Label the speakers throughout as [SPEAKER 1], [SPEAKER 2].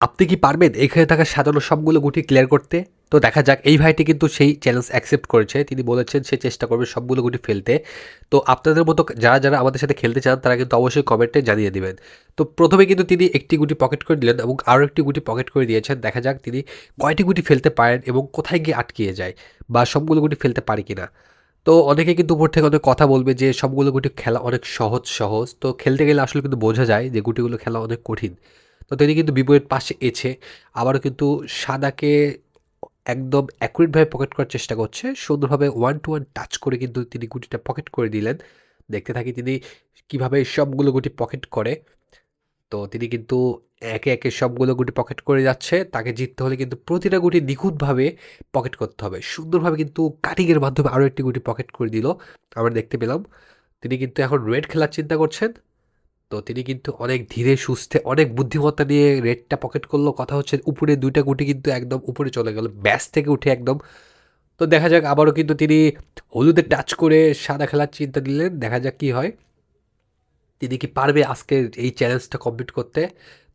[SPEAKER 1] আপনি কি পারবেন? এখানে থাকা সাজানো সবগুলো গুটি ক্লিয়ার করতে? তো দেখা যাক, এই ভাইটি কিন্তু সেই চ্যালেঞ্জ অ্যাকসেপ্ট করেছে। তিনি বলেছেন সে চেষ্টা করবে সবগুলো গুটি ফেলতে। তো আপনাদের মতো যারা যারা আমাদের সাথে খেলতে চান, তারা কিন্তু অবশ্যই কমেন্টে জানিয়ে দেবেন। তো প্রথমে কিন্তু তিনি একটি গুটি পকেট করে দিলেন এবং আরও একটি গুটি পকেট করে দিয়েছেন। দেখা যাক তিনি কয়টি গুটি ফেলতে পারেন এবং কোথায় গিয়ে আটকিয়ে যায় বা সবগুলো গুটি ফেলতে পারি কিনা। তো অনেকে কিন্তু উপর থেকে অনেক কথা বলবে যে সবগুলো গুটি খেলা অনেক সহজ সহজ। তো খেলতে গেলে আসলে কিন্তু বোঝা যায় যে গুটিগুলো খেলা অনেক কঠিন। তো তিনি কিন্তু বিপরীত পাশে এছে। আবারও কিন্তু সাদাকে একদম অ্যাকুরেটভাবে পকেট করার চেষ্টা করছে। সুন্দরভাবে ওয়ান টু ওয়ান টাচ করে কিন্তু তিনি গুটিটা পকেট করে দিলেন। দেখতে থাকি তিনি কীভাবে সবগুলো গুটি পকেট করে। তো তিনি কিন্তু একে একে সবগুলো গুটি পকেট করে যাচ্ছে। তাকে জিততে হলে কিন্তু প্রতিটা গুটি নিখুঁতভাবে পকেট করতে হবে। সুন্দরভাবে কিন্তু কাটিংয়ের মাধ্যমে আরও একটি গুটি পকেট করে দিল। আমরা দেখতে পেলাম। তিনি কিন্তু এখন রেড খেলার চিন্তা করছেন। তো তিনি কিন্তু অনেক ধীরে, সুস্থে, অনেক বুদ্ধিমত্তা নিয়ে রেডটা পকেট করল। কথা হচ্ছে উপরে দুইটা গুটি কিন্তু একদম উপরে চলে গেল, ব্যাস থেকে উঠে একদম। তো দেখা যাক, আবারও কিন্তু তিনি হলুদে টাচ করে সাদা খেলার চিন্তা দিলেন, দেখা যাক কি হয়। তিনি কি পারবে আজকের এই চ্যালেঞ্জটা কমপ্লিট করতে?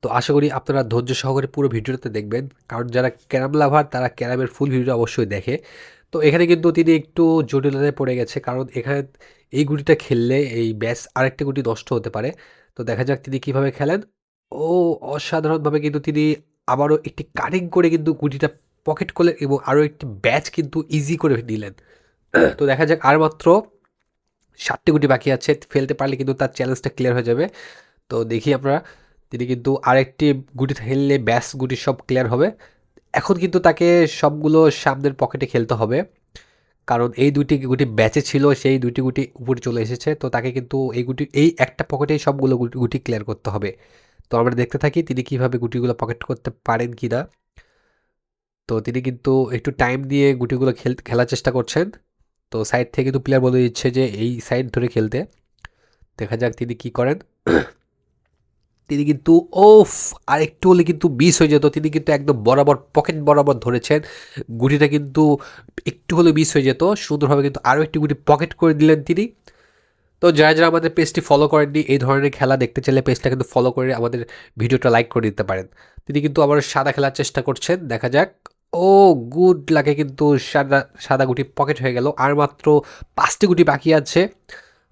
[SPEAKER 1] তো আশা করি আপনারা ধৈর্য সহকারে পুরো ভিডিওটাতে দেখবেন, কারণ যারা ক্যারাম লাভার, তারা ক্যারামের ফুল ভিডিও অবশ্যই দেখে। তো এখানে কিন্তু তিনি একটু জটিলতায় পড়ে গেছে, কারণ এখানে এই গুটিটা খেললে এই ব্যাস আরেকটা গুটি নষ্ট হতে পারে। তো দেখা যাক তিনি কীভাবে খেলেন। ও, অসাধারণভাবে কিন্তু তিনি আবারও একটি কাটিং করে কিন্তু গুটিটা পকেট করলেন এবং আরও একটি ব্যাচ কিন্তু ইজি করে দিলেন তো দেখা যাক আর মাত্র সাতটি গুটি বাকি আছে, ফেলতে পারলে কিন্তু তার চ্যালেঞ্জটা ক্লিয়ার হয়ে যাবে। তো দেখি আমরা, তিনি কিন্তু আরেকটি গুটি খেললে ব্যাস গুটি সব ক্লিয়ার হবে। এখন কিন্তু তাকে সবগুলো সামনের পকেটে খেলতে হবে। কারণ এই দুটি গুটি ব্যাচে ছিল, সেই দুটি গুটি উপরে চলে এসেছে, তো তাকে কিন্তু এই গুটি, এই একটা পকেটেই সবগুলো গুটি গুটি ক্লিয়ার করতে হবে। তো আমরা দেখতে থাকি তিনি কীভাবে গুটিগুলো পকেট করতে পারেন কি না। তো তিনি কিন্তু একটু টাইম দিয়ে গুটিগুলো খেল, খেলার চেষ্টা করছেন। তো সাইড থেকে কিন্তু প্লেয়ার বলে দিচ্ছে যে, এই সাইড ধরে খেলতে। দেখা যাক তিনি কি করেন। তিনি কিন্তু ওফ আর একটু হলে কিন্তু মিস হয়ে যেত। তিনি কিন্তু একদম বরাবর, পকেট বরাবর ধরেছেন। গুটিটা কিন্তু একটু হলে মিস হয়ে যেত। সুন্দরভাবে কিন্তু আরও একটি গুটি পকেট করে দিলেন তিনি। তো যারা যারা আমাদের পেজটি ফলো করেননি, এই ধরনের খেলা দেখতে চাইলে পেজটা কিন্তু ফলো করে আমাদের ভিডিওটা লাইক করে দিতে পারেন। তিনি কিন্তু আবার সাদা খেলার চেষ্টা করছেন, দেখা যাক। ও, গুড লাগে কিন্তু সাদা সাদা গুটি পকেট হয়ে গেল। আর মাত্র পাঁচটি গুটি বাকি আছে।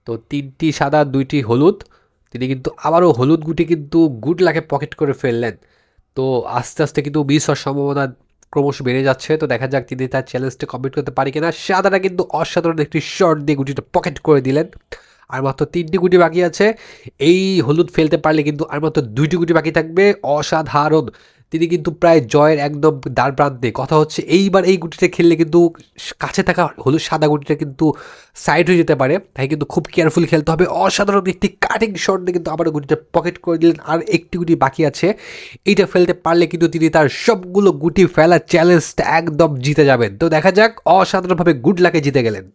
[SPEAKER 1] তো তিনটি সাদা, দুইটি হলুদ। তিনি কিন্তু আবারও হলুদ গুটি কিন্তু গুড লাগে পকেট করে ফেললেন। তো আস্তে আস্তে কিন্তু মিস হওয়ার সম্ভাবনা ক্রমশ বেড়ে যাচ্ছে। তো দেখা যাক তিনি তার চ্যালেঞ্জটা কমপ্লিট করতে পারি কিনা। সাদাটা কিন্তু অসাধারণ একটি শর্ট দিয়ে গুটিটা পকেট করে দিলেন। আর মাত্র তিনটি গুটি বাকি আছে। এই হলুদ ফেলতে পারলে কিন্তু আর মাত্র দুইটি গুটি বাকি থাকবে। অসাধারণ তিনি কিন্তু প্রায় জয়ের একদম দ্বার প্রান্তে। কথা হচ্ছে এইবার এই গুটিটা খেললে কিন্তু কাছে থাকা হলুদ সাদা গুটিটা কিন্তু সাইড হয়ে যেতে পারে। তাই কিন্তু খুব কেয়ারফুল খেলতে হবে। অসাধারণ একটি কাটিং শট কিন্তু আবার গুটিটা পকেট করে দিলেন। আর একটি গুটি বাকি আছে। এইটা ফেলতে পারলে কিন্তু তিনি তার সবগুলো গুটি ফেলার চ্যালেঞ্জটা একদম জিতে যাবেন। তো দেখা যাক, অসাধারণভাবে গুড লাকে জিতে গেলেন।